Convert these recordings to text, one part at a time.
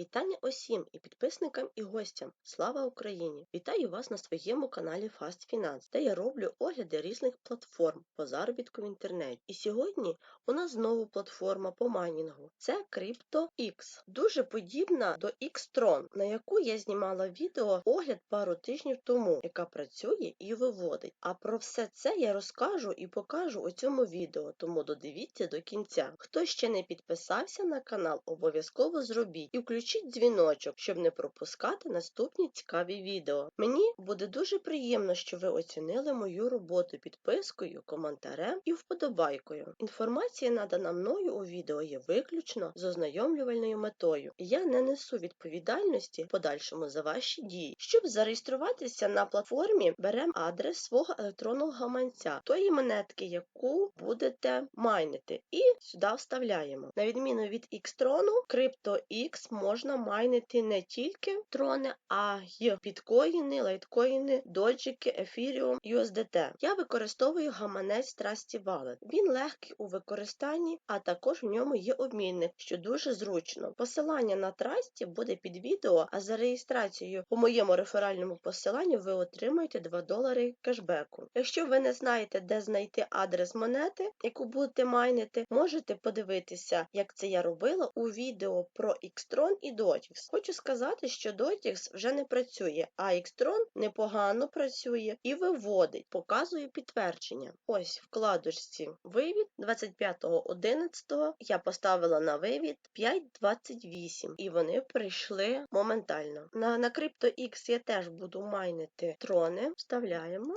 Вітання усім і підписникам, і гостям. Слава Україні! Вітаю вас на своєму каналі Fast Finance, де я роблю огляди різних платформ по заробітку в інтернеті. І сьогодні у нас знову платформа по майнінгу. Це CryptoX. Дуже подібна до Xtron, на яку я знімала відео огляд пару тижнів тому, яка працює і виводить. А про все це я розкажу і покажу у цьому відео, тому додивіться до кінця. Хто ще не підписався на канал, обов'язково зробіть і включіть дзвіночок, щоб не пропускати наступні цікаві відео. Мені буде дуже приємно, що ви оцінили мою роботу підпискою, коментарем і вподобайкою. Інформація, надана мною у відео, є виключно з ознайомлювальною метою. Я не несу відповідальності подальшому за ваші дії. Щоб зареєструватися на платформі, беремо адрес свого електронного гаманця, тої монетки, яку будете майнити, і сюди вставляємо. На відміну від Xtron, CryptoX можна майнити не тільки трони, а й біткоїни, лайткоїни, доджики, ефіріум, USDT. Я використовую гаманець Trusty Wallet. Він легкий у використанні, а також в ньому є обмінник, що дуже зручно. Посилання на Trusty буде під відео, а за реєстрацією по моєму реферальному посиланню ви отримаєте 2 долари кешбеку. Якщо ви не знаєте, де знайти адрес монети, яку будете майнити, можете подивитися, як це я робила у відео про Xtron і Dotix. Хочу сказати, що Dotix вже не працює, а Xtron непогано працює і виводить, показує підтвердження. Ось в вкладочці вивід 25.11 я поставила на вивід 5.28 і вони прийшли моментально. На, на CryptoX я теж буду майнити трони. Вставляємо.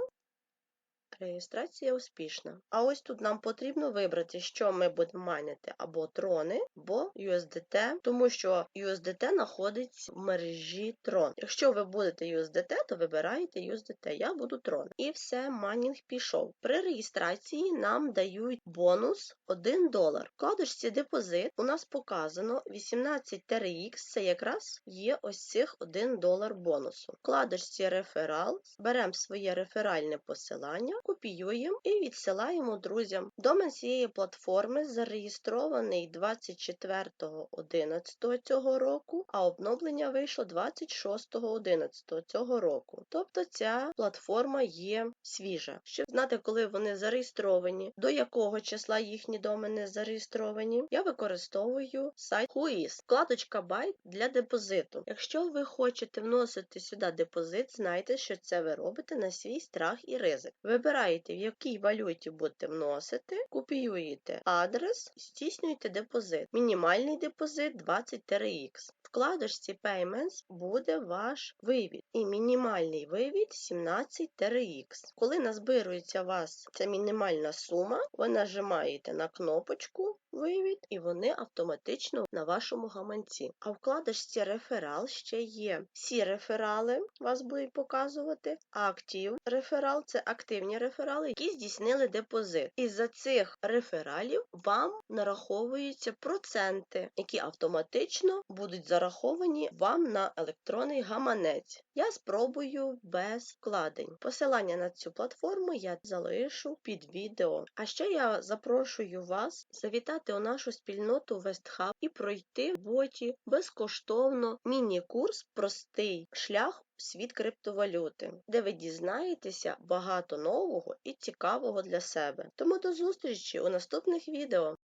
Реєстрація успішна. А ось тут нам потрібно вибрати, що ми будемо майнити або трони, або USDT, тому що USDT знаходиться в мережі Tron. Якщо ви будете USDT, то вибираєте USDT. Я буду Tron. І все, майнінг пішов. При реєстрації нам дають бонус 1 долар. В кладочці депозит у нас показано 18 TRX, це якраз є ось цих 1 долар бонусу. В кладочці реферал беремо своє реферальне посилання копіюємо і відсилаємо друзям. Домен цієї платформи зареєстрований 24.11 цього року, а обновлення вийшло 26.11 цього року. Тобто ця платформа є свіжа. Щоб знати, коли вони зареєстровані, до якого числа їхні домени зареєстровані, я використовую сайт Whois, вкладочка Byte для депозиту. Якщо ви хочете вносити сюди депозит, знайте, що це ви робите на свій страх і ризик. Вибирайте Вибираєте, в якій валюті будете вносити, копіюєте адрес, здійснюєте депозит. Мінімальний депозит 20 TRX. В вкладочці Payments буде ваш вивід. І мінімальний вивід 17 TRX. Коли назбирується у вас ця мінімальна сума, ви нажимаєте на кнопочку вивід, і вони автоматично на вашому гаманці. А в вкладочці реферал ще є. Всі реферали вас будуть показувати, а актив реферал це активні реферали, які здійснили депозит. І за цих рефералів вам нараховуються проценти, які автоматично будуть зараховані вам на електронний гаманець. Я спробую без вкладень. Посилання на цю платформу я залишу під відео. А ще я запрошую вас завітати у нашу спільноту Вестхаб і пройти в боті безкоштовно міні-курс Простий шлях світ криптовалюти, де ви дізнаєтеся багато нового і цікавого для себе. Тому до зустрічі у наступних відео.